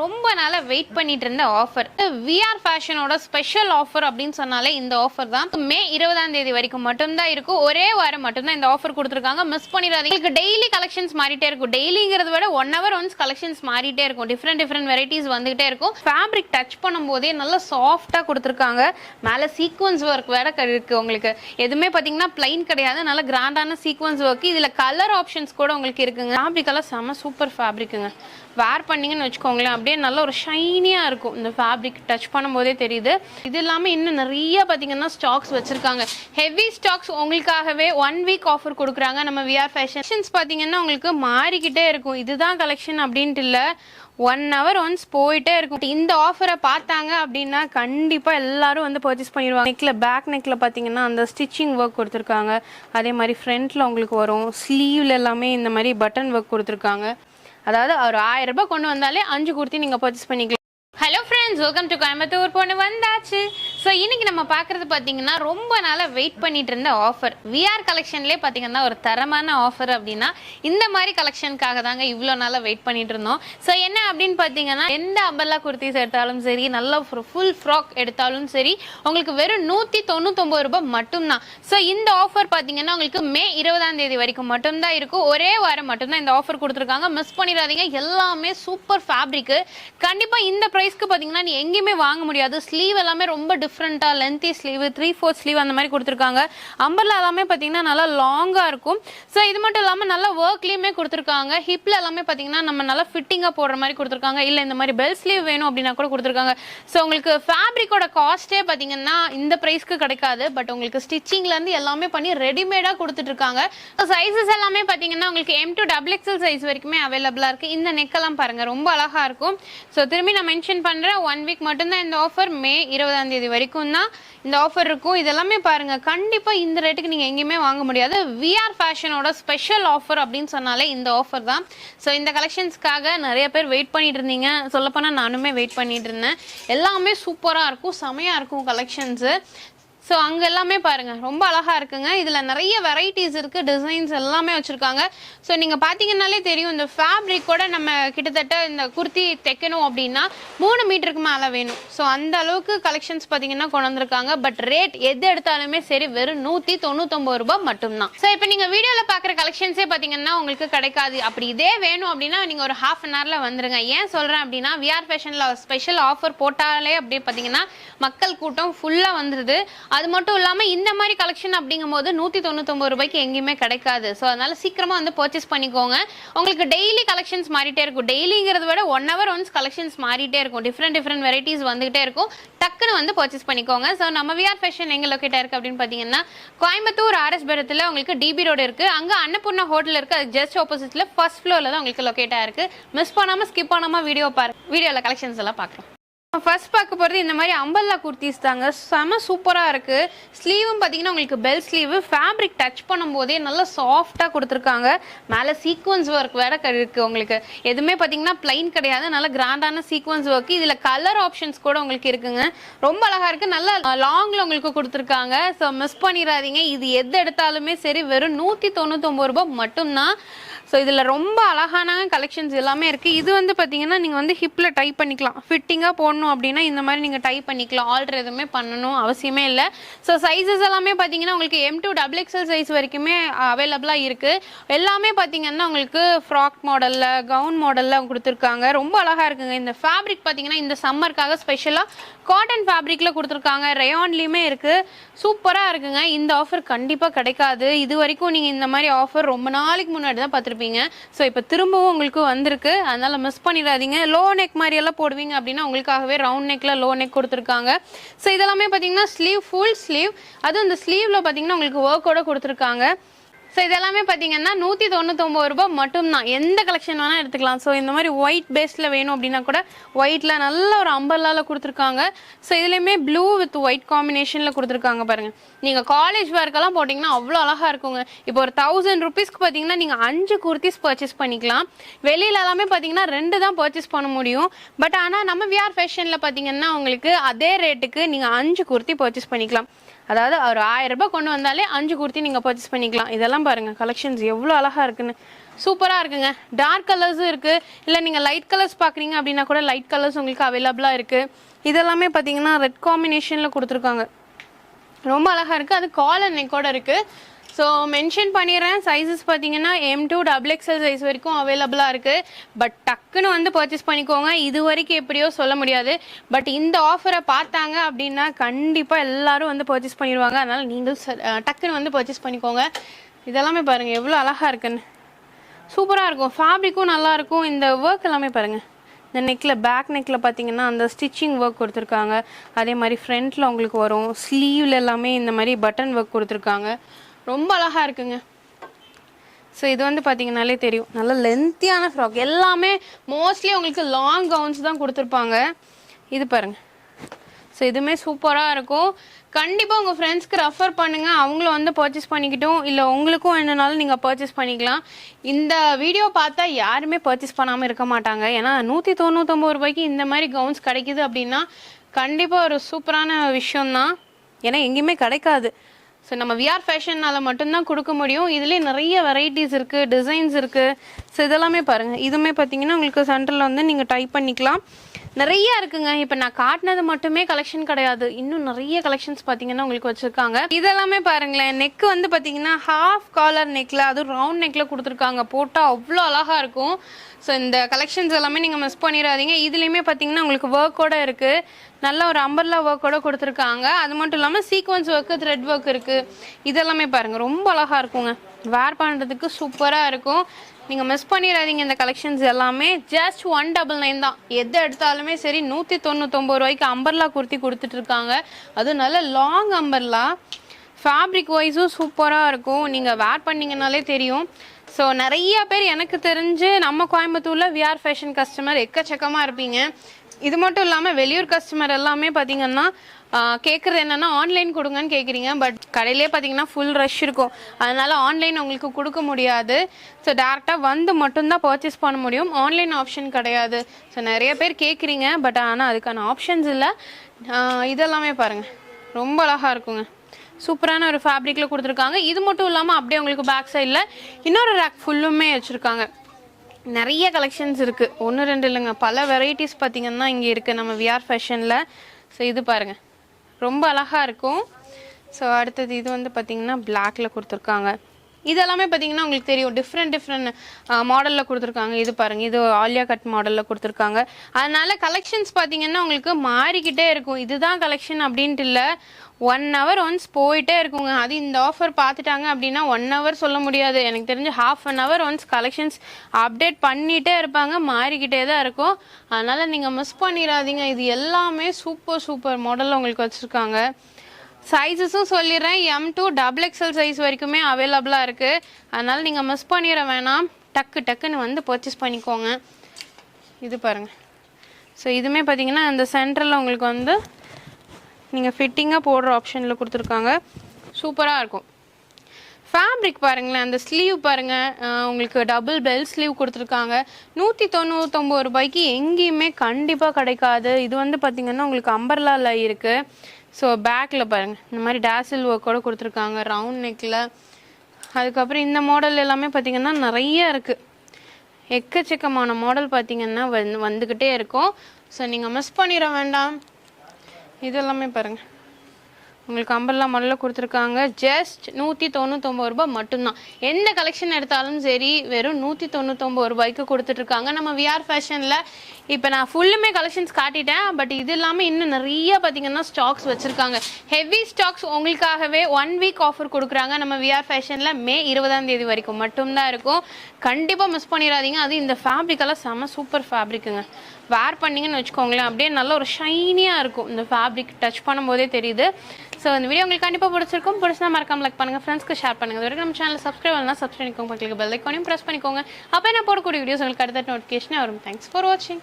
ரொம்ப நாளா வெயிட் பண்ணிட்டு இருந்த ஆஃபர் விஆர் ஃபேஷனோட ஸ்பெஷல் ஆஃபர் அப்படின்னு சொன்னாலே இந்த ஆஃபர் தான். மே இருபதாம் தேதி வரைக்கும் மட்டும்தான் இருக்கும். ஒரே வாரம் மட்டும்தான் இந்த ஆஃபர் கொடுத்துருக்காங்க. மிஸ் பண்ணிடாதீங்க. உங்களுக்கு டெய்லி கலெக்ஷன்ஸ் மாறிட்டே இருக்கும். டெய்லிங்கிறத விட ஒன் ஹவர் ஒன்ஸ் கலெக்ஷன்ஸ் மாறிட்டே இருக்கும். டிஃப்ரெண்ட் டிஃப்ரெண்ட் வெரைட்டிஸ் வந்துகிட்டே இருக்கும். ஃபேப்ரிக் டச் பண்ணும்போதே நல்லா சாஃப்டாக கொடுத்துருக்காங்க. மேலே சீக்வன்ஸ் ஒர்க் வேற இருக்கு உங்களுக்கு. எதுவுமே பார்த்தீங்கன்னா பிளைன் கிடையாது. நல்ல கிராண்டான சீக்வன்ஸ் ஒர்க் இதில் கலர் ஆப்ஷன்ஸ் கூட உங்களுக்கு இருக்குங்க. ஃபேப்ரிக் எல்லாம் செம சூப்பர் ஃபேப்ரிக்குங்க வேர் பண்ணீங்கன்னு வச்சுக்கோங்களேன். அப்படியே நல்ல ஒரு ஷைனியாக இருக்கும். இந்த ஃபேப்ரிக் டச் பண்ணும்போதே தெரியுது. இது இல்லாமல் இன்னும் நிறைய பார்த்தீங்கன்னா ஸ்டாக்ஸ் வச்சுருக்காங்க. ஹெவி ஸ்டாக்ஸ் உங்களுக்காகவே ஒன் வீக் ஆஃபர் கொடுக்குறாங்க. நம்ம விஆர் ஃபேஷன்ஸ் பார்த்தீங்கன்னா உங்களுக்கு மாறிக்கிட்டே இருக்கும். இதுதான் கலெக்ஷன் அப்படின்ட்டு இல்லை. ஒன் ஹவர் ஒன்ஸ் போயிட்டே இருக்கும். இந்த ஆஃபரை பார்த்தாங்க அப்படின்னா கண்டிப்பாக எல்லாரும் வந்து பர்ச்சேஸ் பண்ணிடுவாங்க. நெக்கில் பேக் நெக்கில் பார்த்தீங்கன்னா அந்த ஸ்டிச்சிங் ஒர்க் கொடுத்துருக்காங்க. அதே மாதிரி ஃப்ரண்ட்டில் உங்களுக்கு வரும். ஸ்லீவ்ல எல்லாமே இந்த மாதிரி பட்டன் ஒர்க் கொடுத்துருக்காங்க. அதாவது ஒரு ஆயிரம் ரூபாய் கொண்டு வந்தாலே அஞ்சு குர்த்தி நீங்கள் பர்ச்சேஸ் பண்ணிக்கலாம். Hello friends welcome to Coimbatore பொண்ணு வந்தாச்சு. ஸோ இன்னைக்கு நம்ம பார்க்குறது பார்த்தீங்கன்னா ரொம்ப நாளாக வெயிட் பண்ணிட்டு இருந்த ஆஃபர் விஆர் கலெக்ஷன்லேயே பார்த்தீங்கன்னா ஒரு தரமான ஆஃபர் அப்படின்னா இந்த மாதிரி கலெக்ஷனுக்காக தாங்க இவ்வளோ நாளாக வெயிட் பண்ணிட்டு இருந்தோம். ஸோ என்ன அப்படின்னு பார்த்தீங்கன்னா எந்த அம்பர்லா குர்த்திஸ் எடுத்தாலும் சரி நல்ல ஒரு ஃபுல் ஃப்ராக் எடுத்தாலும் சரி உங்களுக்கு வெறும் நூற்றி தொண்ணூத்தொம்பது ரூபாய் மட்டும்தான். ஸோ இந்த ஆஃபர் பார்த்தீங்கன்னா உங்களுக்கு மே இருபதாம் தேதி வரைக்கும் மட்டும்தான் இருக்கும். ஒரே வாரம் மட்டும்தான் இந்த ஆஃபர் கொடுத்துருக்காங்க. மிஸ் பண்ணிடாதீங்க. எல்லாமே சூப்பர் ஃபேப்ரிக்கு கண்டிப்பாக இந்த ப்ரைஸ்க்கு பார்த்தீங்கன்னா நீ எங்கேயுமே வாங்க முடியாது. ஸ்லீவ் எல்லாமே ரொம்ப டிஃப்ரெண்ட்டாக lengthy sleeve three fourth sleeve அந்த மாதிரி கொடுத்துருக்காங்க. அம்பரில் எல்லாமே பார்த்தீங்கன்னா நல்லா லாங்காக இருக்கும். ஸோ இது மட்டும் இல்லாமல் நல்லா ஒர்க்லேயுமே கொடுத்துருக்காங்க. ஹிப்பில் எல்லாமே பார்த்தீங்கன்னா நம்ம நல்லா ஃபிட்டிங்காக போடுற மாதிரி கொடுத்துருக்காங்க. இல்லை இந்த மாதிரி பெல் ஸ்லீவ் வேணும் அப்படின்னா கூட கொடுத்துருக்காங்க. ஸோ உங்களுக்கு ஃபேப்ரிக்கோட காஸ்ட்டே பார்த்தீங்கன்னா இந்த ப்ரைஸ்க்கு கிடைக்காது. பட் உங்களுக்கு ஸ்டிச்சிங்லேருந்து எல்லாமே பண்ணி ரெடிமேடாக கொடுத்துட்ருக்காங்க. ஸோ சைஸஸ் எல்லாமே பார்த்தீங்கன்னா உங்களுக்கு M to double XL size வரைக்குமே அவைலபிளாக இருக்குது இந்த நெக்கெல்லாம் பாருங்கள் ரொம்ப அழகாக இருக்கும். ஸோ திரும்பி நான் மென்ஷன் பண்ணுறேன் ஒன் வீக் மட்டும்தான் இந்த ஆஃபர் மே இருபதாம் தேதி வரைக்கும் தான் இந்த ஆஃபர் இருக்கும். இதெல்லாமே பாருங்க கண்டிப்பாக இந்த ரேட்டுக்கு நீங்கள் எங்கேயுமே வாங்க முடியாது. விஆர் ஃபேஷனோட ஸ்பெஷல் ஆஃபர் அப்படின்னு சொன்னாலே இந்த ஆஃபர் தான். ஸோ இந்த கலெக்ஷன்ஸ்க்காக நிறைய பேர் வெயிட் பண்ணிட்டு இருந்தீங்க. சொல்லப்போனால் நானுமே வெயிட் பண்ணிட்டு இருந்தேன். எல்லாமே சூப்பராக இருக்கும் செமையாக இருக்கும் கலெக்ஷன்ஸு ஸோ அங்கே எல்லாமே பாருங்கள் ரொம்ப அழகாக இருக்குங்க. இதில் நிறைய வெரைட்டிஸ் இருக்குது டிசைன்ஸ் எல்லாமே வச்சுருக்காங்க. ஸோ நீங்கள் பார்த்தீங்கன்னாலே தெரியும் இந்த ஃபேப்ரிக் கூட நம்ம கிட்டத்தட்ட இந்த குர்த்தி தைக்கணும் அப்படின்னா மூணு மீட்டருக்கு மேலே வேணும். ஸோ அந்த அளவுக்கு கலெக்ஷன்ஸ் பார்த்தீங்கன்னா கொண்டு வந்திருக்காங்க. பட் ரேட் எது எடுத்தாலுமே சரி வெறும் நூற்றி தொண்ணூத்தொம்பது ரூபாய் மட்டும்தான். ஸோ இப்போ நீங்கள் வீடியோவில் பார்க்குற கலெக்ஷன்ஸே பார்த்தீங்கன்னா உங்களுக்கு கிடைக்காது. அப்படி இதே வேணும் அப்படின்னா நீங்கள் ஒரு ஹாஃப் அன் ஹவரில் வந்துருங்க. ஏன் சொல்கிறேன் அப்படின்னா விஆர் ஃபேஷனில் ஸ்பெஷல் ஆஃபர் போட்டாலே அப்படியே பார்த்தீங்கன்னா மக்கள் கூட்டம் ஃபுல்லாக வந்துடுது அது மட்டும் இல்லாமல் இந்த மாதிரி கலெக்ஷன் அப்படிங்கும்போது நூற்றி தொண்ணூத்தொம்பது ரூபாய்க்கு எங்கேயுமே கிடைக்காது. ஸோ அதனால சீக்கிரமாக வந்து பர்ச்சேஸ் பண்ணிக்கோங்க. உங்களுக்கு டெய்லி கலெக்ஷன்ஸ் மாறிட்டே இருக்கும். டெய்லிங்கிறத விட ஒன் ஹவர் ஒன்ஸ் கலெக்ஷன்ஸ் மாறிட்டே இருக்கும். டிஃப்ரெண்ட் டிஃப்ரெண்ட் வெரைட்டிஸ் வந்துகிட்டே இருக்கும். டக்குன்னு வந்து பர்ச்சேஸ் பண்ணிக்கோங்க. ஸோ நம்ம விஆர் ஃபேஷன் எங்கே லொக்கேட்டாக இருக்குது அப்படின்னு பார்த்தீங்கன்னா கோயம்புத்தூர் ஆர்எஸ் பேரத்தில் உங்களுக்கு டிபி ரோடு இருக்குது அங்கே அன்னபூர்ணா ஹோட்டல் இருக்குது அது ஜஸ்ட் ஆப்போசிட்டில் ஃபர்ஸ்ட் ஃப்ளோரில் தான் உங்களுக்கு லொக்கேட்டாக இருக்குது மிஸ் பண்ணாமல் ஸ்கிப் பண்ணாமல் வீடியோ பாரு. வீடியோவில் கலெக்ஷன்ஸ் எல்லாம் பார்க்கலாம் ஃபர்ஸ்ட் பார்க்க போகிறது இந்த மாதிரி அம்பல்லா குர்த்திஸ் தாங்க. செம சூப்பராக இருக்குது ஸ்லீவும் பார்த்தீங்கன்னா உங்களுக்கு பெல் ஸ்லீவு ஃபேப்ரிக் டச் பண்ணும்போதே நல்லா சாஃப்டாக கொடுத்துருக்காங்க. மேலே சீக்வன்ஸ் ஒர்க் வேற இருக்குது உங்களுக்கு. எதுவுமே பார்த்தீங்கன்னா பிளைன் கிடையாது. நல்ல கிராண்டான சீக்வன்ஸ் ஒர்க் இதில் கலர் ஆப்ஷன்ஸ் கூட உங்களுக்கு இருக்குங்க. ரொம்ப அழகாக இருக்குது நல்லா லாங்கில் உங்களுக்கு கொடுத்துருக்காங்க. ஸோ மிஸ் பண்ணிடாதீங்க. இது எது எடுத்தாலுமே சரி வெறும் நூற்றி தொண்ணூத்தொம்பது ரூபாய் மட்டும்தான். ஸோ இதில் ரொம்ப அழகான கலெக்ஷன்ஸ் எல்லாமே இருக்குது இது வந்து பார்த்தீங்கன்னா நீங்கள் வந்து ஹிப்பில் டைப் பண்ணிக்கலாம். ஃபிட்டிங்காக போடணும் அப்படின்னா இந்த மாதிரி நீங்கள் டைப் பண்ணிக்கலாம். ஆல்ட்ரு எதுவுமே பண்ணணும் அவசியமே இல்லை. ஸோ சைஸஸ் எல்லாமே பார்த்தீங்கன்னா உங்களுக்கு M to double XL size வரைக்குமே அவைலபிளாக இருக்குது எல்லாமே பார்த்தீங்கன்னா உங்களுக்கு ஃப்ராக் மாடலில் கவுன் மாடலில் கொடுத்துருக்காங்க. ரொம்ப அழகாக இருக்குங்க. இந்த ஃபேப்ரிக் பார்த்தீங்கன்னா இந்த சம்மருக்காக ஸ்பெஷலாக காட்டன் ஃபேப்ரிக்கில் கொடுத்துருக்காங்க. ரேயான்லேயுமே இருக்குது சூப்பராக இருக்குங்க. இந்த ஆஃபர் கண்டிப்பாக கிடைக்காது. இது வரைக்கும் நீங்கள் இந்த மாதிரி ஆஃபர் ரொம்ப நாளைக்கு முன்னாடி தான் பார்த்துருப்பீங்க. ஸோ இப்போ திரும்பவும் உங்களுக்கு வந்திருக்கு. அதனால மிஸ் பண்ணிடாதீங்க. லோ நெக் மாதிரி எல்லாம் போடுவீங்க அப்படின்னா உங்களுக்காகவே ரவுண்ட் நெக்கில் லோ நெக் கொடுத்துருக்காங்க. ஸோ இதெல்லாமே பார்த்தீங்கன்னா ஸ்லீவ் ஃபுல் ஸ்லீவ் அதுவும் இந்த ஸ்லீவில் பார்த்தீங்கன்னா உங்களுக்கு ஒர்க்கோட கொடுத்துருக்காங்க. ஸோ இதெல்லாமே பார்த்தீங்கன்னா நூற்றி தொண்ணூத்தொம்பது ரூபாய் மட்டும்தான். எந்த கலெக்ஷன் வேணால் எடுத்துக்கலாம். ஸோ இந்த மாதிரி ஒயிட் பேஸில் வேணும் அப்படின்னா கூட ஒயிட்டில் நல்ல ஒரு அம்பர்லாவில் கொடுத்துருக்காங்க. ஸோ இதுலேயுமே ப்ளூ வித் ஒயிட் காம்பினேஷனில் கொடுத்துருக்காங்க பாருங்கள் நீங்கள் காலேஜ் ஒர்க்கெல்லாம் போட்டிங்கன்னா அவ்வளோ அழகாக இருக்குங்க. இப்போ ஒரு தௌசண்ட் ருபீஸ்க்கு பார்த்தீங்கன்னா நீங்கள் அஞ்சு குர்த்திஸ் பர்ச்சேஸ் பண்ணிக்கலாம். வெளியில எல்லாமே பார்த்தீங்கன்னா ரெண்டு தான் பர்ச்சேஸ் பண்ண முடியும். பட் ஆனால் நம்ம விஆர் ஃபேஷனில் பார்த்தீங்கன்னா உங்களுக்கு அதே ரேட்டுக்கு நீங்கள் அஞ்சு குர்த்தி பர்ச்சேஸ் பண்ணிக்கலாம். அதாவது ஒரு ஆயிரம் ரூபாய் கொண்டு வந்தாலே அஞ்சு குர்த்தி நீங்கள் பர்ச்சேஸ் பண்ணிக்கலாம். இதெல்லாம் பாருங்கள் கலெக்ஷன்ஸ் எவ்வளோ அழகாக இருக்குன்னு. சூப்பராக இருக்குங்க. டார்க் கலர்ஸும் இருக்குது இல்லை நீங்கள் லைட் கலர்ஸ் பார்க்குறீங்க அப்படின்னா கூட லைட் கலர்ஸ் உங்களுக்கு அவைலபிளாக இருக்குது இதெல்லாமே பார்த்தீங்கன்னா ரெட் காம்பினேஷனில் கொடுத்துருக்காங்க. ரொம்ப அழகாக இருக்குது அது காலர் நெக்கோட இருக்குது ஸோ மென்ஷன் பண்ணிடுறேன். சைஸஸ் பார்த்தீங்கன்னா M to double XL size வரைக்கும் அவைலபிளாக இருக்குது பட் டக்குன்னு வந்து பர்ச்சேஸ் பண்ணிக்கோங்க. இது வரைக்கும் எப்படியோ சொல்ல முடியாது. பட் இந்த ஆஃபரை பார்த்தாங்க அப்படின்னா கண்டிப்பாக எல்லாரும் வந்து பர்ச்சேஸ் பண்ணிடுவாங்க. அதனால் நீங்கள் ச- டக்குன்னு வந்து பர்ச்சேஸ் பண்ணிக்கோங்க. இதெல்லாமே பாருங்கள் எவ்வளோ அழகாக இருக்குன்னு. சூப்பராக இருக்கும். ஃபேப்ரிக்கும் நல்லாயிருக்கும் இந்த ஒர்க் எல்லாமே பாருங்கள் இந்த நெக்கில் பேக் நெக்கில் பார்த்தீங்கன்னா அந்த ஸ்டிச்சிங் ஒர்க் கொடுத்துருக்காங்க. அதே மாதிரி ஃப்ரண்ட்டில் உங்களுக்கு வரும். ஸ்லீவில் எல்லாமே இந்த மாதிரி பட்டன் ஒர்க் கொடுத்துருக்காங்க. ரொம்ப அழகாக இருக்குங்க. ஸோ இது வந்து பார்த்தீங்கனாலே தெரியும். நல்ல லென்த்தியான ஃப்ராக் எல்லாமே மோஸ்ட்லி உங்களுக்கு லாங் கவுன்ஸ் தான் கொடுத்துருப்பாங்க. இது பாருங்க. ஸோ இதுவுமே சூப்பராக இருக்கும். கண்டிப்பாக உங்கள் ஃப்ரெண்ட்ஸ்க்கு ரெஃபர் பண்ணுங்கள் அவங்களும் வந்து பர்ச்சேஸ் பண்ணிக்கிட்டும். இல்லை உங்களுக்கும் என்னனாலும் நீங்கள் பர்ச்சேஸ் பண்ணிக்கலாம். இந்த வீடியோ பார்த்தா யாருமே பர்ச்சேஸ் பண்ணாமல் இருக்க மாட்டாங்க. ஏன்னா நூற்றி தொண்ணூத்தொம்பது ரூபாய்க்கு இந்த மாதிரி கவுன்ஸ் கிடைக்கிது அப்படின்னா கண்டிப்பாக ஒரு சூப்பரான விஷயம்தான். ஏன்னா எங்கேயுமே கிடைக்காது. ஸோ நம்ம விஆர் ஃபேஷன்னால் மட்டும்தான் கொடுக்க முடியும். இதுலேயே நிறைய வெரைட்டிஸ் இருக்குது டிசைன்ஸ் இருக்குது ஸோ இதெல்லாமே பாருங்கள் இதுவுமே பார்த்தீங்கன்னா உங்களுக்கு சென்டரில் வந்து நீங்கள் டைப் பண்ணிக்கலாம். நிறைய இருக்குங்க. இப்போ நான் காட்டினது மட்டுமே கலெக்ஷன் கிடையாது. இன்னும் நிறைய கலெக்ஷன்ஸ் பார்த்தீங்கன்னா உங்களுக்கு வச்சுருக்காங்க. இதெல்லாமே பாருங்களேன். நெக் வந்து பார்த்தீங்கன்னா ஹாஃப் காலர் நெக்கில் அதுவும் ரவுண்ட் நெக்கில் கொடுத்துருக்காங்க. போட்டால் அவ்வளோ அழகாக இருக்கும். ஸோ இந்த கலெக்ஷன்ஸ் எல்லாமே நீங்கள் மிஸ் பண்ணிடாதீங்க. இதுலேயுமே பார்த்தீங்கன்னா உங்களுக்கு ஒர்க்கோட இருக்குது நல்ல ஒரு அம்பர்லா ஒர்க்கோட கொடுத்துருக்காங்க. அது மட்டும் இல்லாமல் சீக்வன்ஸ் ஒர்க்கு த்ரெட் ஒர்க் இருக்குது இதெல்லாமே பாருங்கள் ரொம்ப அழகாக இருக்குங்க. வேர் பண்ணுறதுக்கு சூப்பராக இருக்கும். நீங்கள் மிஸ் பண்ணிடாதீங்க இந்த கலெக்ஷன்ஸ் எல்லாமே. ஜஸ்ட் ஒன் டபுள் நைன் தான். எது எடுத்தாலுமே சரி நூற்றி தொண்ணூத்தொம்பது ரூபாய்க்கு அம்பர்லா குர்த்தி கொடுத்துட்ருக்காங்க அதுவும் நல்ல லாங் அம்பர்லா ஃபேப்ரிக் வைஸும் சூப்பராக இருக்கும். நீங்கள் வேர் பண்ணிங்கனாலே தெரியும். ஸோ நிறைய பேர் எனக்கு தெரிஞ்சு நம்ம கோயம்புத்தூரில் விஆர் ஃபேஷன் கஸ்டமர் எக்கச்சக்கமாக இருப்பீங்க. இது மட்டும் இல்லாமல் வெளியூர் கஸ்டமர் எல்லாமே பார்த்தீங்கன்னா கேட்குறது என்னென்னா ஆன்லைன் கொடுங்கன்னு கேட்குறீங்க பட் கடையிலே பார்த்தீங்கன்னா ஃபுல் ரஷ் இருக்கும். அதனால் ஆன்லைன் உங்களுக்கு கொடுக்க முடியாது. ஸோ டேரெக்டாக வந்து மட்டும்தான் பர்ச்சேஸ் பண்ண முடியும். ஆன்லைன் ஆப்ஷன் கிடையாது. ஸோ நிறைய பேர் கேட்குறீங்க பட் ஆனால் அதுக்கான ஆப்ஷன்ஸ் இல்லை. இதெல்லாமே பாருங்கள் ரொம்ப அழகாக இருக்குங்க. சூப்பரான ஒரு ஃபேப்ரிக்கில் கொடுத்துருக்காங்க. இது மட்டும் இல்லாமல் அப்படியே உங்களுக்கு பேக் சைடில் இன்னொரு ரேக் ஃபுல்லுமே வச்சுருக்காங்க. நிறைய கலெக்ஷன்ஸ் இருக்குது ஒன்று ரெண்டு இல்லைங்க. பல வெரைட்டிஸ் பார்த்தீங்கன்னா இங்கே இருக்குது நம்ம விஆர் ஃபேஷனில் ஸோ இது பாருங்கள் ரொம்ப அழகாக இருக்கும். ஸோ அடுத்தது இது வந்து பார்த்தீங்கன்னா பிளாக்ல கொடுத்துருக்காங்க. இதெல்லாமே பார்த்தீங்கன்னா உங்களுக்கு தெரியும். டிஃப்ரெண்ட் டிஃப்ரெண்ட் மாடலில் கொடுத்துருக்காங்க. இது பாருங்கள் இது ஆலியா கட் மாடலில் கொடுத்துருக்காங்க. அதனால் கலெக்ஷன்ஸ் பார்த்தீங்கன்னா உங்களுக்கு மாறிக்கிட்டே இருக்கும். இதுதான் கலெக்ஷன் அப்படின்ட்டு இல்லை. ஒன் ஹவர் ஒன்ஸ் போயிட்டே இருக்குங்க. அது இந்த ஆஃபர் பார்த்துட்டாங்க அப்படின்னா ஒன் ஹவர் சொல்ல முடியாது. எனக்கு தெரிஞ்சு half an hour once collections update பண்ணிகிட்டே இருப்பாங்க. மாறிக்கிட்டே தான் இருக்கும். அதனால் நீங்கள் மிஸ் பண்ணிடாதீங்க. இது எல்லாமே சூப்பர் சூப்பர் மாடலில் உங்களுக்கு வச்சுருக்காங்க. சைஸஸும் சொல்லிடுறேன். M to double XL size வரைக்குமே அவைலபிளாக இருக்குது அதனால் நீங்கள் மிஸ் பண்ணிட வேணாம். டக்கு டக்குன்னு வந்து பர்ச்சேஸ் பண்ணிக்கோங்க. இது பாருங்கள் ஸோ இதுவுமே பார்த்தீங்கன்னா அந்த சென்டரில் உங்களுக்கு வந்து நீங்கள் ஃபிட்டிங்காக போடுற ஆப்ஷனில் கொடுத்துருக்காங்க. சூப்பராக இருக்கும். ஃபேப்ரிக் பாருங்களேன். அந்த ஸ்லீவ் பாருங்கள் உங்களுக்கு டபுள் பெல் ஸ்லீவ் கொடுத்துருக்காங்க. நூற்றி தொண்ணூத்தொம்பது ரூபாய்க்கு எங்கேயுமே கண்டிப்பாக கிடைக்காது. இது வந்து பார்த்திங்கன்னா உங்களுக்கு அம்பர்லாவில் இருக்குது ஸோ பேக்கில் பாருங்கள் இந்த மாதிரி டேசில் ஒர்க்கோட கொடுத்துருக்காங்க. ரவுண்ட் நெக்கில் அதுக்கப்புறம் இந்த மாடல் எல்லாமே பார்த்திங்கன்னா நிறைய இருக்குது எக்கச்சக்கமான மாடல் பார்த்தீங்கன்னா வந்து வந்துக்கிட்டே இருக்கும். ஸோ நீங்கள் மிஸ் பண்ணிட வேண்டாம். இது எல்லாமே பாருங்கள் உங்களுக்கு அம்பர்லா மாடலில் கொடுத்துருக்காங்க. ஜஸ்ட் நூற்றி தொண்ணூத்தொம்பது ரூபாய் மட்டும்தான். எந்த கலெக்ஷன் எடுத்தாலும் சரி வெறும் நூற்றி தொண்ணூத்தொம்பது ரூபாய்க்கு கொடுத்துட்ருக்காங்க. நம்ம விஆர் ஃபேஷனில் இப்போ நான் ஃபுல்லுமே கலெக்ஷன்ஸ் காட்டிட்டேன். பட் இது இல்லாமல் இன்னும் நிறைய பார்த்தீங்கன்னா ஸ்டாக்ஸ் வச்சுருக்காங்க. ஹெவி ஸ்டாக்ஸ் உங்களுக்காகவே ஒன் வீக் ஆஃபர் கொடுக்குறாங்க. நம்ம விஆர் ஃபேஷனில் மே இருபதாம் தேதி வரைக்கும் மட்டும்தான் இருக்கும். கண்டிப்பாக மிஸ் பண்ணிடாதீங்க. அது இந்த ஃபேப்ரிக்கெல்லாம் செம சூப்பர் ஃபேப்ரிக்குங்க வேர் பண்ணிங்கன்னு வச்சுக்கோங்களேன். அப்படியே நல்ல ஒரு ஷைனியாக இருக்கும். இந்த ஃபேப்ரிக் டச் பண்ணும்போதே தெரியுது. ஸோ இந்த வீடியோ உங்களுக்கு கண்டிப்பாக பிடிச்சிருக்கும். பிடிச்சா மறக்காம லைக் பண்ணுங்கள் ஃப்ரெண்ட்ஸ்க்கு ஷேர் பண்ணுங்கள் இது வரைக்கும் நம்ம சேனல் சப்ஸ்கிரைப் பண்ணலாம் சப்ஸ்கிரைப் பண்ணிக்கோங்க. பக்கத்துக்கு பெல் ஐக்கானையும் ப்ரெஸ் பண்ணிக்கோங்க. அப்போ நான் போடக்கூடிய வீடியோஸ் உங்களுக்கு அடுத்த நோட்டிஃபிகேஷனே வரும். தேங்க்ஸ் ஃபார் வாட்சிங்